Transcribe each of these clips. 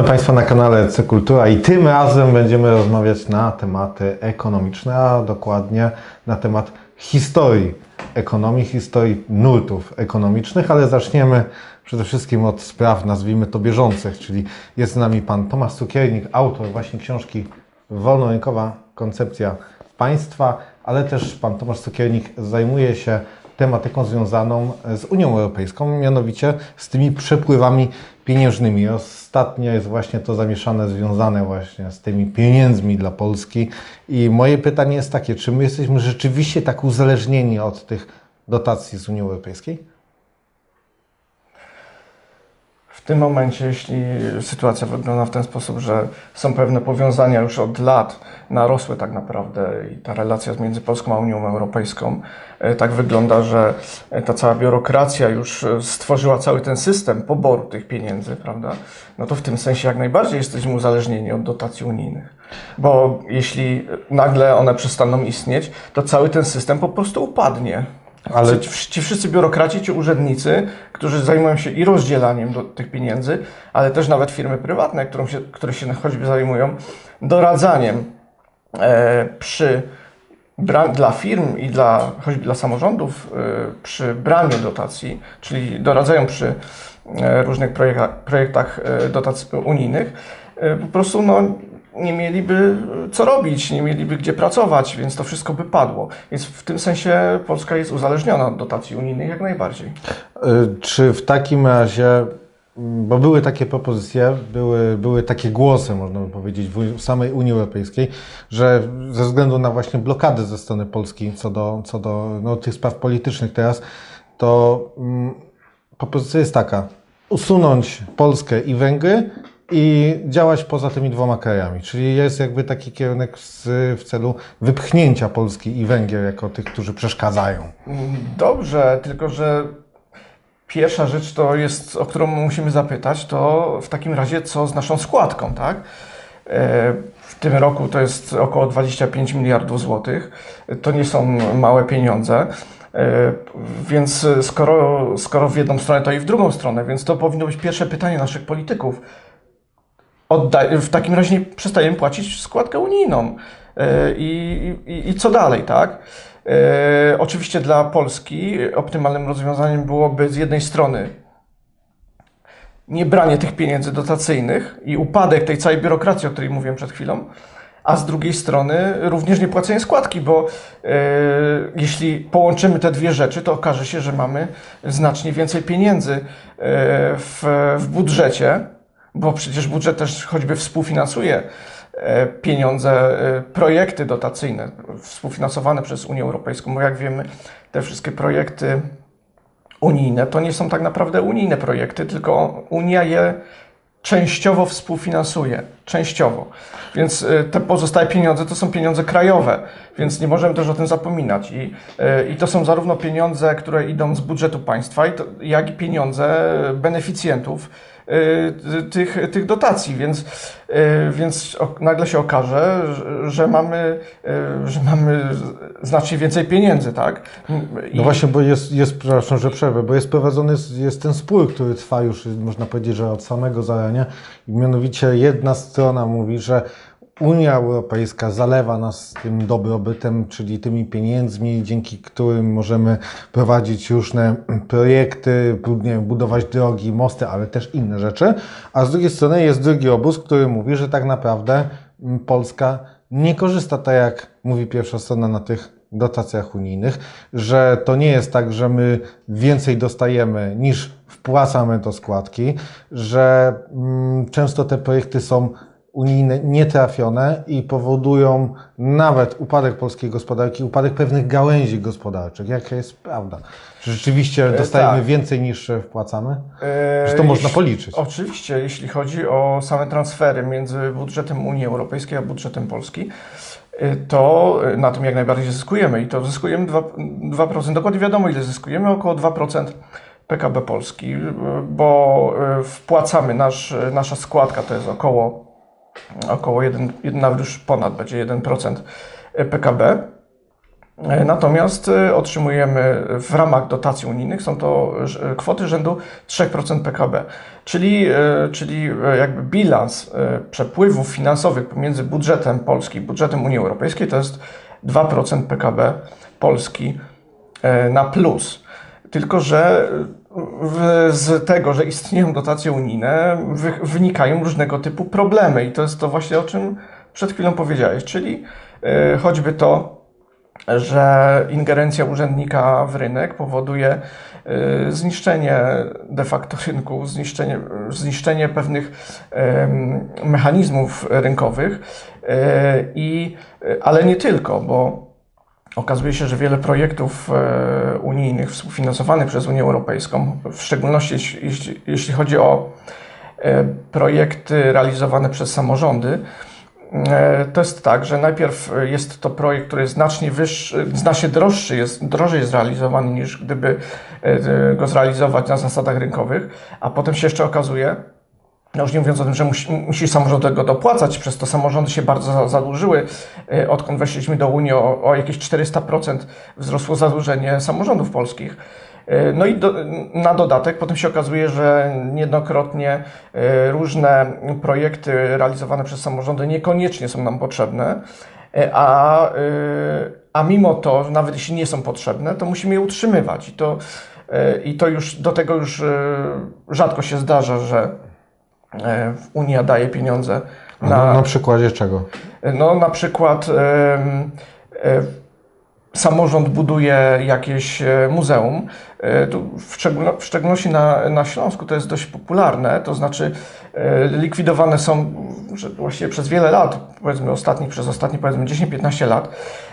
Witamy Państwa na kanale Cykultura i tym razem będziemy rozmawiać na tematy ekonomiczne, a dokładnie na temat historii ekonomii, historii nurtów ekonomicznych, ale zaczniemy przede wszystkim od spraw, nazwijmy to bieżących, czyli jest z nami Pan Tomasz Cukiernik, autor właśnie książki Wolnorynkowa koncepcja państwa, ale też Pan Tomasz Cukiernik zajmuje się tematyką związaną z Unią Europejską, mianowicie z tymi przepływami pieniężnymi. Ostatnio jest właśnie to zamieszane, związane właśnie z tymi pieniędzmi dla Polski. I moje pytanie jest takie, czy my jesteśmy rzeczywiście tak uzależnieni od tych dotacji z Unii Europejskiej? W tym momencie, jeśli sytuacja wygląda w ten sposób, że są pewne powiązania już od lat, narosły tak naprawdę i ta relacja między Polską a Unią Europejską e, tak wygląda, że ta cała biurokracja już e, stworzyła cały ten system poboru tych pieniędzy, prawda? No to w tym sensie jak najbardziej jesteśmy uzależnieni od dotacji unijnych. Bo jeśli nagle one przestaną istnieć, to cały ten system po prostu upadnie. Ale- ci, ci wszyscy biurokraci, ci urzędnicy, którzy zajmują się i rozdzielaniem do, tych pieniędzy, ale też nawet firmy prywatne, którą się, które się choćby zajmują doradzaniem e, przy dla firm i dla, choćby dla samorządów e, przy bramie dotacji, czyli doradzają przy e, różnych projektach, projektach dotacji unijnych, e, po prostu no, nie mieliby co robić, nie mieliby gdzie pracować, więc to wszystko by padło. Więc w tym sensie Polska jest uzależniona od dotacji unijnych jak najbardziej. Y, Czy w takim razie, bo były takie propozycje, były, były takie głosy, można by powiedzieć, w samej Unii Europejskiej, że ze względu na właśnie blokady ze strony Polski co do, co do no, tych spraw politycznych teraz, to mm, propozycja jest taka, usunąć Polskę i Węgry i działać poza tymi dwoma krajami. Czyli jest jakby taki kierunek z, w celu wypchnięcia Polski i Węgier jako tych, którzy przeszkadzają. Dobrze, tylko że pierwsza rzecz to jest, o którą musimy zapytać, to w takim razie co z naszą składką, tak? E, W tym roku to jest około 25 miliardów złotych. To nie są małe pieniądze. E, Więc skoro, skoro w jedną stronę, to i w drugą stronę, więc to powinno być pierwsze pytanie naszych polityków. Odda- w takim razie przestajemy płacić składkę unijną. E, I, i, I co dalej, tak? E, oczywiście dla Polski optymalnym rozwiązaniem byłoby z jednej strony nie branie tych pieniędzy dotacyjnych i upadek tej całej biurokracji, o której mówiłem przed chwilą, a z drugiej strony również nie płacenie składki, bo e, jeśli połączymy te dwie rzeczy, to okaże się, że mamy znacznie więcej pieniędzy e, w, w budżecie, bo przecież budżet też choćby współfinansuje e, pieniądze, e, projekty dotacyjne współfinansowane przez Unię Europejską, bo jak wiemy, te wszystkie projekty unijne to nie są tak naprawdę unijne projekty, tylko Unia je częściowo współfinansuje. Częściowo. Więc y, te pozostałe pieniądze to są pieniądze krajowe, więc nie możemy też o tym zapominać. I, i to są zarówno pieniądze, które idą z budżetu państwa, jak i pieniądze beneficjentów tych, tych dotacji, więc, y, więc nagle się okaże, że, mamy, y, że mamy znacznie więcej pieniędzy, tak? I- No właśnie, bo jest, jest, przepraszam, że przerwę, bo jest prowadzony jest ten spór, który trwa już, można powiedzieć, że od samego zarania. Mianowicie jedna strona mówi, że Unia Europejska zalewa nas tym dobrobytem, czyli tymi pieniędzmi, dzięki którym możemy prowadzić różne projekty, wiem, budować drogi, mosty, ale też inne rzeczy. A z drugiej strony jest drugi obóz, który mówi, że tak naprawdę mm, Polska nie korzysta tak, jak mówi pierwsza strona na tych dotacjach unijnych, że to nie jest tak, że my więcej dostajemy niż wpłacamy do składki, że mm, często te projekty są unijne nietrafione i powodują nawet upadek polskiej gospodarki, upadek pewnych gałęzi gospodarczych. Jaka jest prawda? Czy rzeczywiście dostajemy tak. więcej niż e, wpłacamy? E, Że to można policzyć. Oczywiście, jeśli chodzi o same transfery między budżetem Unii Europejskiej a budżetem Polski, e, to e, na tym jak najbardziej zyskujemy i to zyskujemy 2%, 2%. Dokładnie wiadomo, ile zyskujemy, około 2% PKB Polski, e, bo e, wpłacamy, nasz, e, nasza składka to jest około, około 1, 1, nawet już ponad będzie 1% PKB. E, Natomiast e, otrzymujemy w ramach dotacji unijnych, są to kwoty rzędu 3% PKB, czyli, e, czyli e, jakby bilans e, przepływów finansowych pomiędzy budżetem Polski i budżetem Unii Europejskiej to jest 2% PKB Polski e, na plus. Tylko, że z tego, że istnieją dotacje unijne, wy, wynikają różnego typu problemy. I to jest to właśnie o czym przed chwilą powiedziałeś, czyli e, choćby to, że ingerencja urzędnika w rynek powoduje y, zniszczenie de facto rynku, zniszczenie, zniszczenie pewnych mechanizmów rynkowych, y, i, ale nie tylko, bo okazuje się, że wiele projektów e, unijnych współfinansowanych przez Unię Europejską, w szczególności jeśli, chodzi o e, projekty realizowane przez samorządy, E, To jest tak, że najpierw jest to projekt, który jest znacznie wyższy, znacznie droższy, jest, drożej jest realizowany niż gdyby go zrealizować na zasadach rynkowych, a potem się jeszcze okazuje, no już nie mówiąc o tym, że musi, musi samorząd tego dopłacać, przez to samorządy się bardzo za- zadłużyły. E, Odkąd weszliśmy do Unii, o, o jakieś 400% wzrosło zadłużenie samorządów polskich. E, No i do, na dodatek potem się okazuje, że niejednokrotnie e, różne projekty realizowane przez samorządy niekoniecznie są nam potrzebne, a, a mimo to, nawet jeśli nie są potrzebne, to musimy je utrzymywać. I to, i to już do tego już rzadko się zdarza, że Unia daje pieniądze Na, na, na przykładzie czego? no na przykład e, samorząd buduje jakieś e, muzeum. E, Tu w, szczególno, w szczególności na, na Śląsku to jest dość popularne, to znaczy e, likwidowane są właściwie przez wiele lat, powiedzmy ostatnich, przez ostatnie powiedzmy 10-15 lat,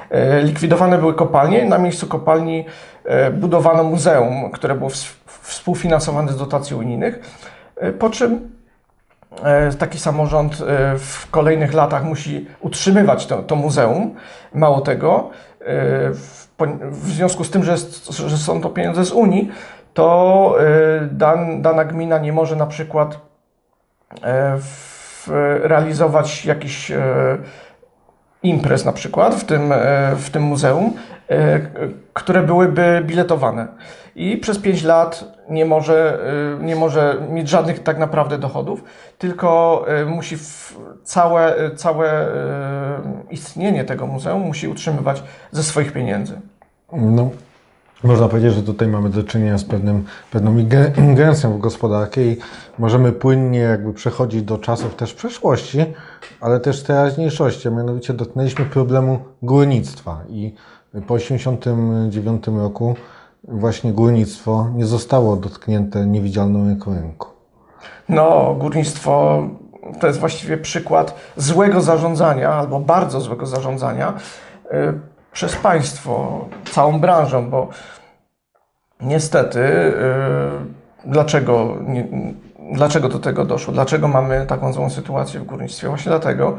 e, likwidowane były kopalnie. Na miejscu kopalni e, budowano muzeum, które było ws- współfinansowane z dotacji unijnych, e, po czym E, taki samorząd e, w kolejnych latach musi utrzymywać to, to muzeum. Mało tego, e, w, związku z tym, że, że są to pieniądze z Unii, to e, dan, dana gmina nie może na przykład e, w, realizować jakichś e, imprez na przykład w tym, e, w tym muzeum, e, które byłyby biletowane. I przez 5 lat nie może, e, nie może mieć żadnych tak naprawdę dochodów, tylko e, musi całe, e, całe istnienie tego muzeum musi utrzymywać ze swoich pieniędzy. No, można powiedzieć, że tutaj mamy do czynienia z pewnym, pewną inge- ingerencją w gospodarkę i możemy płynnie jakby przechodzić do czasów też przeszłości, ale też teraźniejszości. A mianowicie dotknęliśmy problemu górnictwa i po 1989 roku właśnie górnictwo nie zostało dotknięte niewidzialną ręką. No, górnictwo to jest właściwie przykład złego zarządzania albo bardzo złego zarządzania y, przez państwo, całą branżą, bo niestety y, dlaczego, dlaczego do tego doszło? Dlaczego mamy taką złą sytuację w górnictwie? Właśnie dlatego,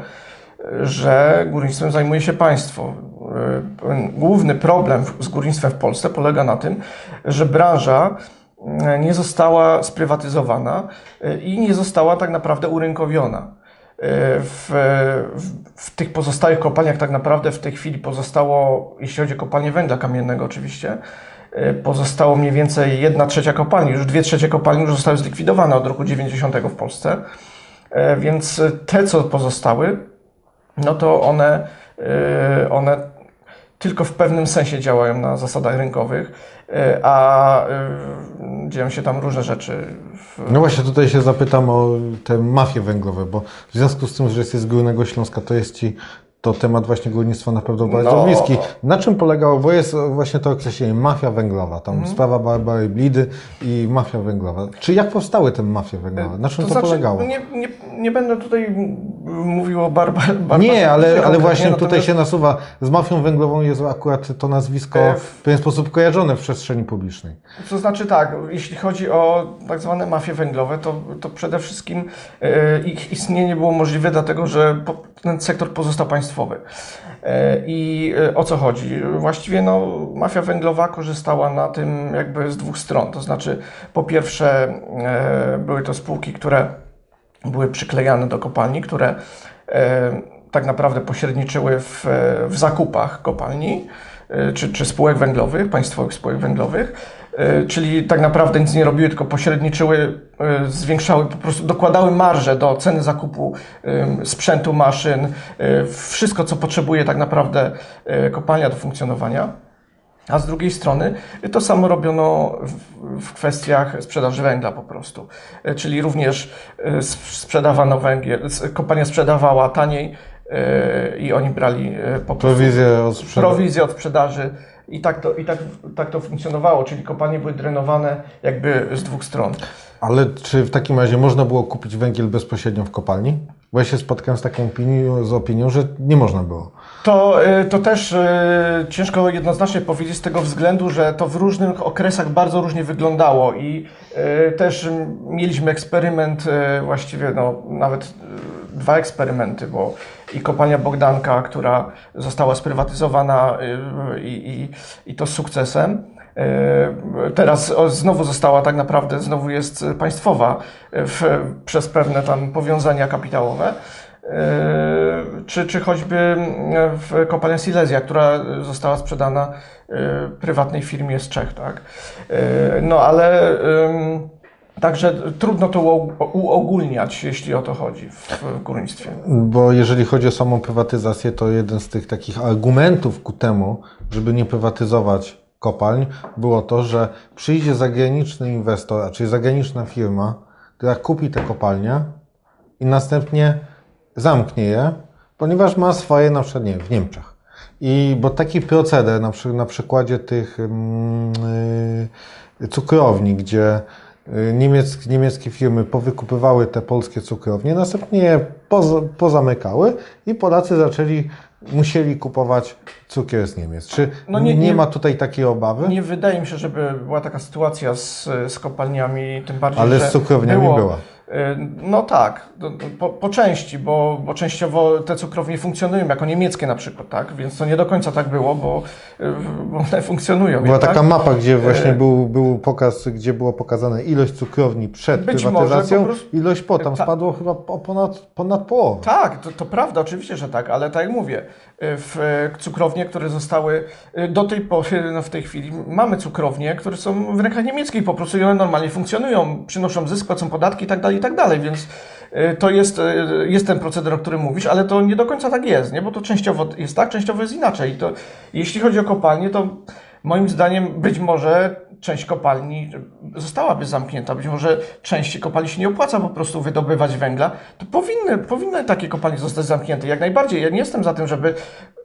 że górnictwem zajmuje się państwo. Y, Główny problem z górnictwem w Polsce polega na tym, że branża y, nie została sprywatyzowana y, i nie została tak naprawdę urynkowiona. W, w, w tych pozostałych kopalniach tak naprawdę w tej chwili pozostało, jeśli chodzi o kopalnię węgla kamiennego oczywiście, pozostało mniej więcej jedna trzecia kopalni. Już dwie trzecie kopalni już zostały zlikwidowane od roku 90 w Polsce. E, Więc te, co pozostały, no to one, y, one tylko w pewnym sensie działają na zasadach rynkowych, y, a y, dzieją się tam różne rzeczy. No właśnie tutaj się zapytam o te mafie węglowe, bo w związku z tym, że jesteś z Górnego Śląska, to jest Ci to temat właśnie górnictwa naprawdę bardzo No. bliski. Na czym polegało, bo jest właśnie to określenie mafia węglowa, tam Mhm. sprawa Barbary Blidy i mafia węglowa. Czy jak powstały te mafie węglowe? Na czym to, znaczy, polegało? Nie, nie, nie będę tutaj mówił o barbar. barbarze Nie, ale, ale właśnie tutaj natomiast- się nasuwa, z mafią węglową jest akurat to nazwisko E, w pewien sposób kojarzone w przestrzeni publicznej. To znaczy tak, jeśli chodzi o tak zwane mafie węglowe, to, to przede wszystkim e, ich istnienie było możliwe dlatego, że ten sektor pozostał państwowy. E, I e, o co chodzi? Właściwie no, mafia węglowa korzystała na tym jakby z dwóch stron. To znaczy, po pierwsze, e, były to spółki, które były przyklejane do kopalni, które tak naprawdę pośredniczyły w, w zakupach kopalni. czy, czy spółek węglowych, państwowych spółek węglowych, czyli tak naprawdę nic nie robiły, tylko pośredniczyły, e, zwiększały, po prostu dokładały marże do ceny zakupu em, sprzętu, maszyn, e, wszystko co potrzebuje tak naprawdę e, kopalnia do funkcjonowania. A z drugiej strony to samo robiono w, kwestiach sprzedaży węgla po prostu. E, Czyli również e, sprzedawano węgiel, kopalnia sprzedawała taniej e, i oni brali e, po prostu Prowizję od sprzedaży. prowizję od sprzedaży. I tak to, i tak, tak to funkcjonowało, czyli kopalnie były drenowane jakby z dwóch stron. Ale czy w takim razie można było kupić węgiel bezpośrednio w kopalni? Bo ja się spotkałem z taką opinią, z opinią że nie można było. To, y, to też y, ciężko jednoznacznie powiedzieć z tego względu, że to w różnych okresach bardzo różnie wyglądało i y, też mieliśmy eksperyment, właściwie no, nawet dwa eksperymenty, bo i kopalnia Bogdanka, która została sprywatyzowana y, i, i, i to z sukcesem. Y, Teraz znowu została tak naprawdę, znowu jest państwowa y, w, przez pewne tam powiązania kapitałowe. Czy, czy choćby w kopalnia Silesia, która została sprzedana prywatnej firmie z Czech, tak? No ale także trudno to uog- uogólniać, jeśli o to chodzi w, górnictwie. Bo jeżeli chodzi o samą prywatyzację, to jeden z tych takich argumentów ku temu, żeby nie prywatyzować kopalń, było to, że przyjdzie zagraniczny inwestor, czyli zagraniczna firma, która kupi te kopalnie i następnie zamknie je, ponieważ ma swoje na przykład nie, w Niemczech. I bo taki proceder na, przy, na przykładzie tych mm, y, cukrowni, gdzie y, niemiec, niemieckie firmy powykupywały te polskie cukrownie, następnie je poz, pozamykały i Polacy zaczęli, musieli kupować cukier z Niemiec. Czy No nie, nie- nie- ma tutaj takiej obawy? Nie wydaje mi się, żeby była taka sytuacja z, z kopalniami, tym bardziej, Ale że z cukrowniami było, była. Y, No tak, po, po części, bo, bo częściowo te cukrownie funkcjonują jako niemieckie na przykład, tak? Więc to nie do końca tak było, bo, y, bo one funkcjonują. Była tak? taka mapa, gdzie właśnie E, był, był pokaz, gdzie było pokazane ilość cukrowni przed Być może prywatyzacją, po prostu- ilość po. Tam Ta- spadło chyba o ponad, ponad połowę. Tak, to, to prawda, oczywiście, że tak, ale tak jak mówię, y, w y, cukrownie, które zostały y, do tej pory, no w tej chwili mamy cukrownie, które są w rękach niemieckich po prostu i one normalnie funkcjonują, przynoszą zysk, płacą podatki i tak dalej, i tak więc y, to jest, jest ten proceder, o którym mówisz, ale to nie do końca tak jest, nie? bo to częściowo jest tak, częściowo jest inaczej. I to, jeśli chodzi o kopalnie, to moim zdaniem być może część kopalni zostałaby zamknięta, być może części kopalni się nie opłaca po prostu wydobywać węgla, to powinny, powinny takie kopalnie zostać zamknięte. Jak najbardziej. Ja nie jestem za tym, żeby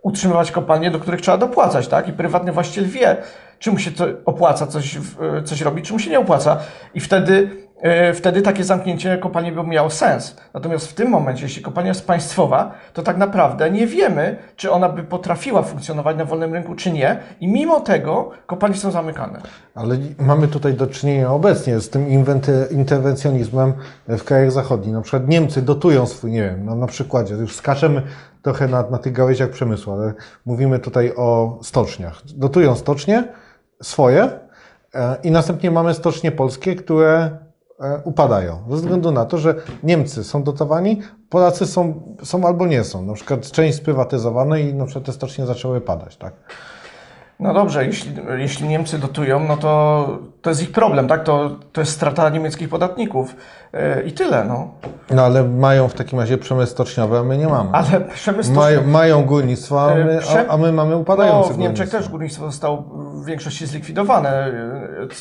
utrzymywać kopalnie, do których trzeba dopłacać, tak? I prywatny właściciel wie, czy mu się to opłaca coś, coś robić, czy mu się nie opłaca. I wtedy, wtedy takie zamknięcie kopalni by miało sens. Natomiast w tym momencie, jeśli kopalnia jest państwowa, to tak naprawdę nie wiemy, czy ona by potrafiła funkcjonować na wolnym rynku, czy nie. I mimo tego kopalnie są zamykane. Ale mamy tutaj do czynienia obecnie z tym interwencjonizmem w krajach zachodnich. Na przykład Niemcy dotują swój, nie wiem, no na przykładzie, już skaczemy trochę na, na tych gałęziach przemysłu, ale mówimy tutaj o stoczniach. Dotują stocznie swoje e, i następnie mamy stocznie polskie, które e, upadają. Ze względu na to, że Niemcy są dotowani, Polacy są, są albo nie są. Na przykład część sprywatyzowana i na przykład te stocznie zaczęły padać, tak? No dobrze, jeśli, jeśli Niemcy dotują, no to to jest ich problem, tak? To, to jest strata niemieckich podatników yy, i tyle, no. No ale mają w takim razie przemysł stoczniowy, a my nie mamy. Ale przemysł Mają, mają górnictwo, a my, Przem- a, a my mamy no, upadające w Niemczech też górnictwo zostało w większości zlikwidowane,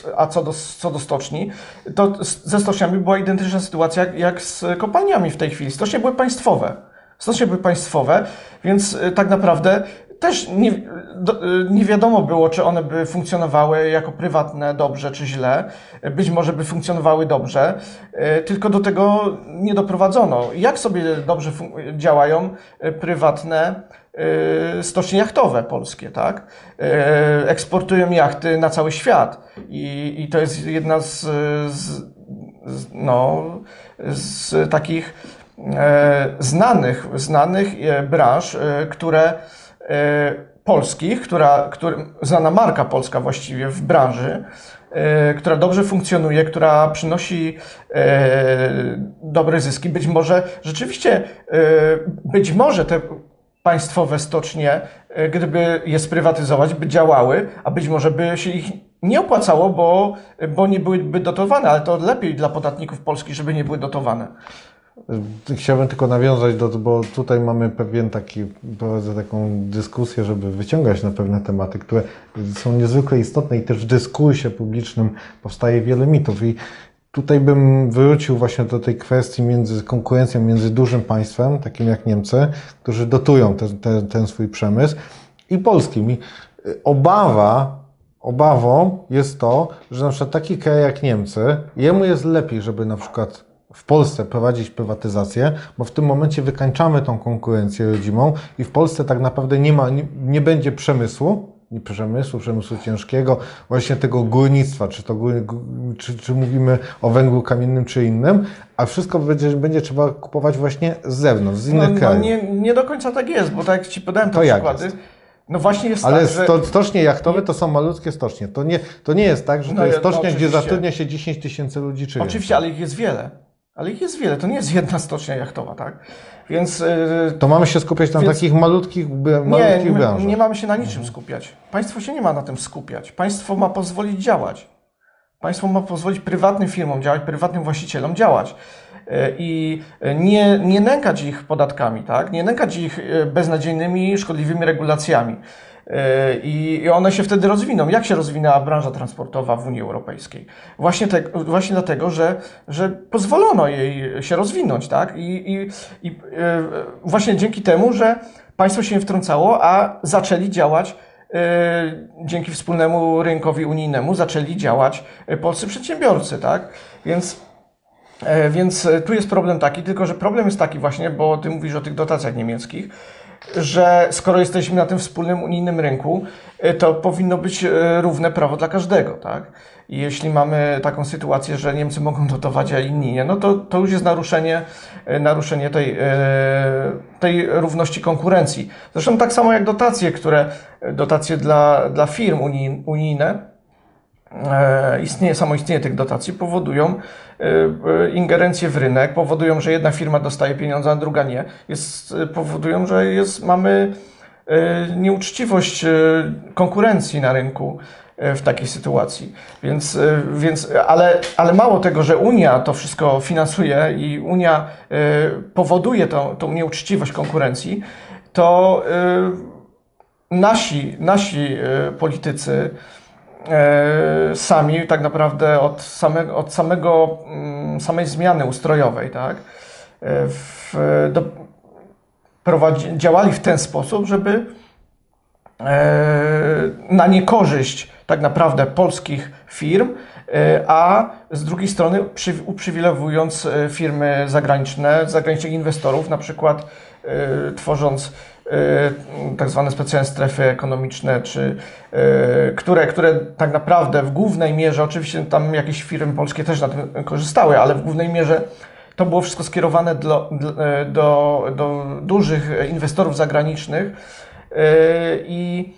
yy, a co do, co do stoczni, to ze stoczniami była identyczna sytuacja jak, jak z kopalniami w tej chwili. Stocznie były państwowe. Stocznie były państwowe, więc tak naprawdę też nie, do, nie wiadomo było, czy one by funkcjonowały jako prywatne dobrze, czy źle. Być może by funkcjonowały dobrze, yy, tylko do tego nie doprowadzono. Jak sobie dobrze działają yy, prywatne yy, stocznie jachtowe polskie, tak? Eksportują jachty na cały świat i, i to jest jedna z, z, z, no, z takich e, znanych, znanych e, branż, e, które e, polskich, która, który, znana marka polska właściwie w branży, e, która dobrze funkcjonuje, która przynosi e, dobre zyski. Być może rzeczywiście, e, być może te państwowe stocznie, e, gdyby je sprywatyzować, by działały, a być może by się ich nie opłacało, bo, bo nie byłyby dotowane, ale to lepiej dla podatników Polski, żeby nie były dotowane. Chciałbym tylko nawiązać do, bo tutaj mamy pewien taki, prowadzę taką dyskusję, żeby wyciągać na pewne tematy, które są niezwykle istotne i też w dyskursie publicznym powstaje wiele mitów i tutaj bym wrócił właśnie do tej kwestii między konkurencją między dużym państwem, takim jak Niemcy, którzy dotują ten, ten, ten swój przemysł i polskim. I y, obawa, obawą jest to, że na przykład taki kraj jak Niemcy, jemu jest lepiej, żeby na przykład w Polsce prowadzić prywatyzację, bo w tym momencie wykańczamy tą konkurencję rodzimą i w Polsce tak naprawdę nie ma, nie, nie będzie przemysłu, nie przemysłu, przemysłu ciężkiego, właśnie tego górnictwa, czy, to, czy, czy mówimy o węglu kamiennym, czy innym, a wszystko będzie, będzie trzeba kupować właśnie z zewnątrz, z No, innych no krajów. nie, nie do końca tak jest, bo tak jak Ci podałem te To jak przykłady, jest? no właśnie jest Ale tak, że... sto, stocznie jachtowe to są malutkie stocznie. To nie, to nie jest tak, że to No jest no stocznia, gdzie oczywiście. zatrudnia się 10 tysięcy ludzi, czy Oczywiście, ale ich jest wiele. Ale ich jest wiele, to nie jest jedna stocznia jachtowa, tak? Więc yy, To mamy się skupiać na Więc- takich malutkich, nie, malutkich my, branżach. nie mamy się na niczym skupiać. Państwo się nie ma na tym skupiać. Państwo ma pozwolić działać. Państwo ma pozwolić prywatnym firmom działać, prywatnym właścicielom działać. Yy, I nie, nie nękać ich podatkami, tak? nie nękać ich beznadziejnymi, szkodliwymi regulacjami. Yy, I one się wtedy rozwiną. Jak się rozwinęła branża transportowa w Unii Europejskiej? Właśnie, te, właśnie dlatego, że, że pozwolono jej się rozwinąć. Tak? I, i, i yy, właśnie dzięki temu, że państwo się wtrącało, a zaczęli działać yy, dzięki wspólnemu rynkowi unijnemu, zaczęli działać polscy przedsiębiorcy. Tak? Więc Więc tu jest problem taki, tylko że problem jest taki właśnie, bo ty mówisz o tych dotacjach niemieckich, że skoro jesteśmy na tym wspólnym unijnym rynku, e, to powinno być e, równe prawo dla każdego, tak? I jeśli mamy taką sytuację, że Niemcy mogą dotować, a inni nie, no to, to już jest naruszenie, e, naruszenie tej, tej równości konkurencji. Zresztą tak samo jak dotacje, które, dotacje dla, dla firm unij, unijne, istnieje, samo istnienie tych dotacji powodują e, e, ingerencję w rynek, powodują, że jedna firma dostaje pieniądze, a druga nie. Jest, e, powodują, że jest, mamy e, nieuczciwość konkurencji na rynku w takiej sytuacji. Więc, więc ale, ale mało tego, że Unia to wszystko finansuje i Unia powoduje tą, tą nieuczciwość konkurencji, to nasi, nasi politycy, sami tak naprawdę od samego, od samego mm, samej zmiany ustrojowej, tak, e, w, do, prowadzi, działali w ten sposób, żeby e, na niekorzyść tak naprawdę polskich firm, e, a z drugiej strony przy, uprzywilejowując e, firmy zagraniczne, zagranicznych inwestorów, na przykład e, tworząc e, tak zwane specjalne strefy ekonomiczne, czy, e, które, które tak naprawdę w głównej mierze, oczywiście tam jakieś firmy polskie też na tym korzystały, ale w głównej mierze to było wszystko skierowane do, do, do, do dużych inwestorów zagranicznych i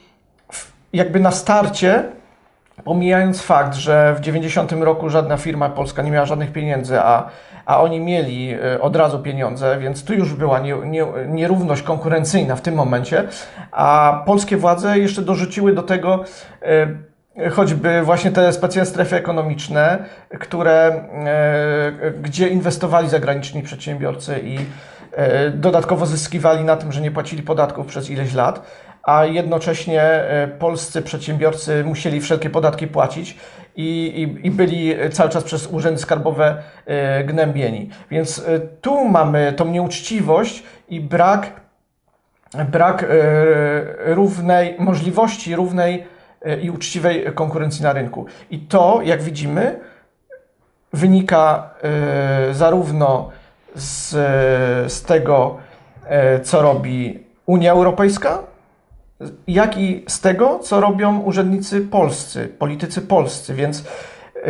jakby na starcie, pomijając fakt, że w 90 roku żadna firma polska nie miała żadnych pieniędzy, a, a oni mieli e, od razu pieniądze, więc tu już była nie, nie, nierówność konkurencyjna w tym momencie, a polskie władze jeszcze dorzuciły do tego e, choćby właśnie te specjalne strefy ekonomiczne, które, e, gdzie inwestowali zagraniczni przedsiębiorcy i dodatkowo zyskiwali na tym, że nie płacili podatków przez ileś lat, a jednocześnie e, polscy przedsiębiorcy musieli wszelkie podatki płacić i, i, i byli cały czas przez urzędy skarbowe e, gnębieni. Więc e, tu mamy tą nieuczciwość i brak brak równej możliwości równej i uczciwej konkurencji na rynku. I to, jak widzimy, wynika zarówno z, z tego, co robi Unia Europejska, jak i z tego, co robią urzędnicy polscy, politycy polscy. Więc,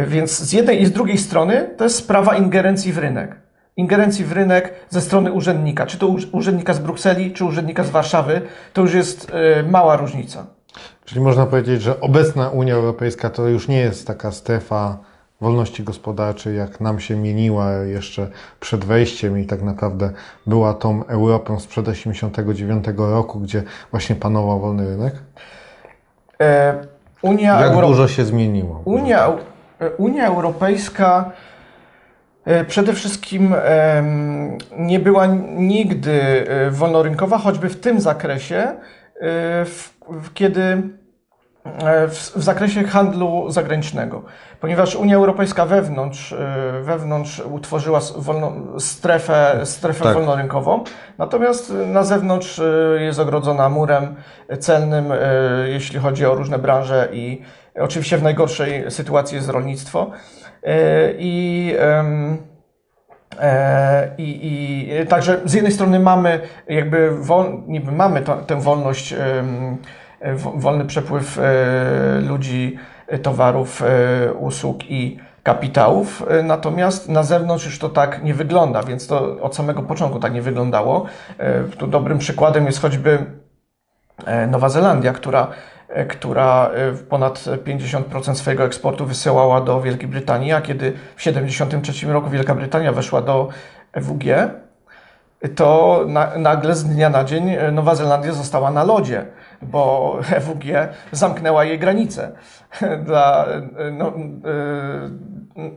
więc z jednej i z drugiej strony to jest sprawa ingerencji w rynek. Ingerencji w rynek ze strony urzędnika, czy to urzędnika z Brukseli, czy urzędnika z Warszawy, to już jest e, mała różnica. Czyli można powiedzieć, że obecna Unia Europejska to już nie jest taka strefa wolności gospodarczej, jak nam się mieniła jeszcze przed wejściem i tak naprawdę była tą Europą sprzed 1989 roku, gdzie właśnie panował wolny rynek? E, Unia, Jak Euro... dużo się zmieniło? Unia, e, Unia Europejska e, przede wszystkim nie była nigdy e, wolnorynkowa, choćby w tym zakresie, kiedy w, w zakresie handlu zagranicznego, ponieważ Unia Europejska wewnątrz, e, wewnątrz utworzyła wolno, strefę, strefę Tak. wolnorynkową, natomiast na zewnątrz e, jest ogrodzona murem celnym, e, jeśli chodzi o różne branże i oczywiście w najgorszej sytuacji jest rolnictwo. E, I, E, I, I także z jednej strony mamy jakby wol, niby mamy to, tę wolność, e, wolny przepływ e, ludzi, e, towarów, e, usług i kapitałów, natomiast na zewnątrz już to tak nie wygląda, więc to od samego początku tak nie wyglądało. Tu dobrym przykładem jest choćby Nowa Zelandia, która, która ponad 50% swojego eksportu wysyłała do Wielkiej Brytanii, a kiedy w 1973 roku Wielka Brytania weszła do EWG, to na, nagle z dnia na dzień Nowa Zelandia została na lodzie, bo EWG zamknęła jej granice. Dla, e, no, e,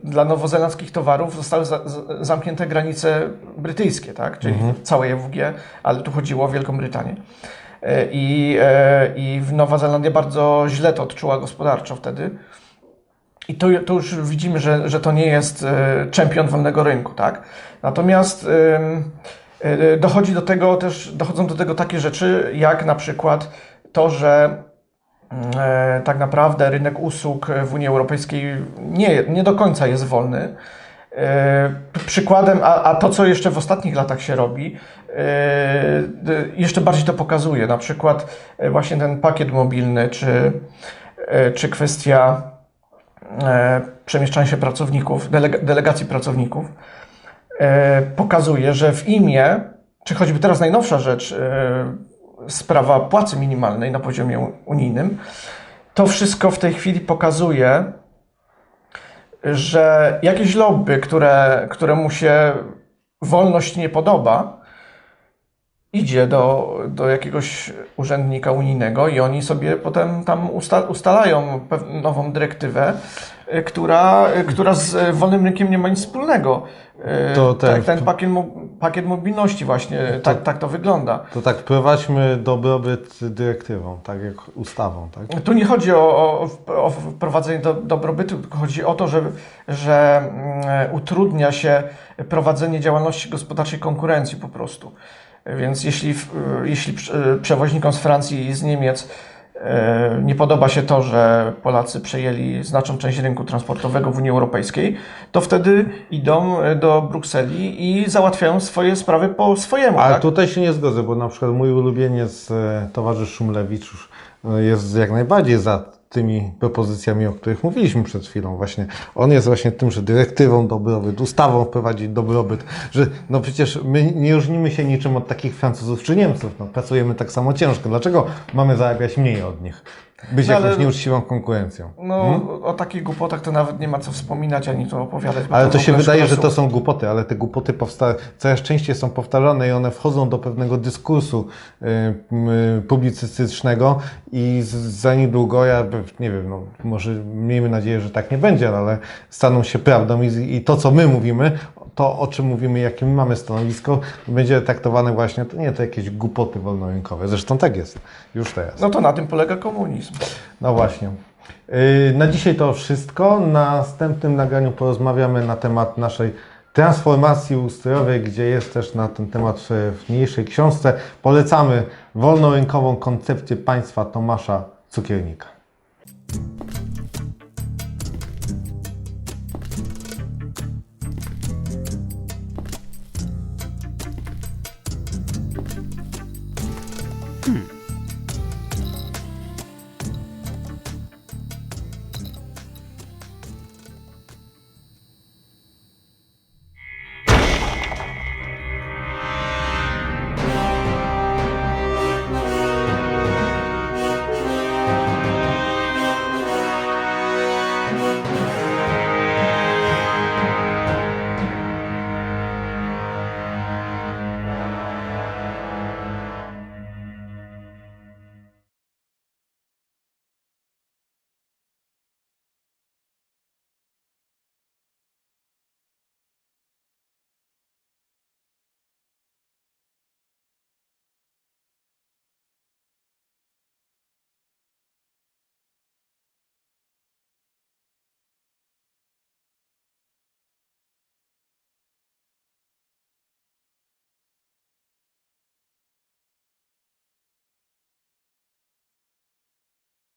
dla nowozelandzkich towarów zostały za, zamknięte granice brytyjskie, tak? czyli całej EWG, ale tu chodziło o Wielką Brytanię. E, I, e, I w Nowa Zelandia bardzo źle to odczuła gospodarczo wtedy. I to, to już widzimy, że, że to nie jest e, czempion wolnego rynku, tak? Natomiast ym, e, dochodzi do tego też, dochodzą do tego takie rzeczy, jak na przykład to, że e, tak naprawdę rynek usług w Unii Europejskiej nie, nie do końca jest wolny. E, Przykładem, a, a to co jeszcze w ostatnich latach się robi, e, jeszcze bardziej to pokazuje. Na przykład e, właśnie ten pakiet mobilny, czy, e, czy kwestia e, przemieszczania się pracowników, delega, delegacji pracowników, e, pokazuje, że w imię, czy choćby teraz najnowsza rzecz, e, sprawa płacy minimalnej na poziomie unijnym, to wszystko w tej chwili pokazuje, że jakieś lobby, które, któremu się wolność nie podoba, idzie do, do jakiegoś urzędnika unijnego i oni sobie potem tam usta, ustalają nową dyrektywę, y, która, y, która z y, wolnym rynkiem nie ma nic wspólnego. To ten- tak, ten pakiet, pakiet mobilności właśnie, tak, tak to wygląda. To tak, wprowadźmy dobrobyt dyrektywą, tak jak ustawą, tak? Tu nie chodzi o, o, o wprowadzenie do, dobrobytu, tylko chodzi o to, że, że mm, utrudnia się prowadzenie działalności gospodarczej konkurencji po prostu. Więc jeśli, jeśli prze- przewoźnikom z Francji i z Niemiec e, nie podoba się to, że Polacy przejęli znaczną część rynku transportowego w Unii Europejskiej, to wtedy idą e, do Brukseli i załatwiają swoje sprawy po swojemu. Ale tak? tutaj się nie zgodzę, bo na przykład mój ulubieniec, e, towarzysz Szumlewicz, e, jest jak najbardziej za tymi propozycjami, o których mówiliśmy przed chwilą. Właśnie on jest właśnie tym, że dyrektywą dobrobyt, ustawą wprowadzić dobrobyt, że no przecież my nie różnimy się niczym od takich Francuzów czy Niemców. No, pracujemy tak samo ciężko. Dlaczego mamy zarabiać mniej od nich? Być No, jakąś nieuczciwą konkurencją. No, o takich głupotach to nawet nie ma co wspominać ani to opowiadać. Ale to się wydaje, że to są głupoty, ale te głupoty powsta- coraz częściej są powtarzane i one wchodzą do pewnego dyskursu y, y, publicystycznego i z- za niedługo, ja nie wiem, no, może miejmy nadzieję, że tak nie będzie, ale staną się prawdą i, i to, co my mówimy, to, o czym mówimy, jakie my mamy stanowisko, będzie traktowane właśnie, to nie to jakieś głupoty wolnorynkowe. Zresztą tak jest, już teraz. No to na tym polega komunizm. No właśnie. Yy, Na dzisiaj to wszystko. Na następnym nagraniu porozmawiamy na temat naszej transformacji ustrojowej, gdzie jest też na ten temat w, w mniejszej książce. Polecamy wolnorynkową koncepcję państwa Tomasza Cukiernika.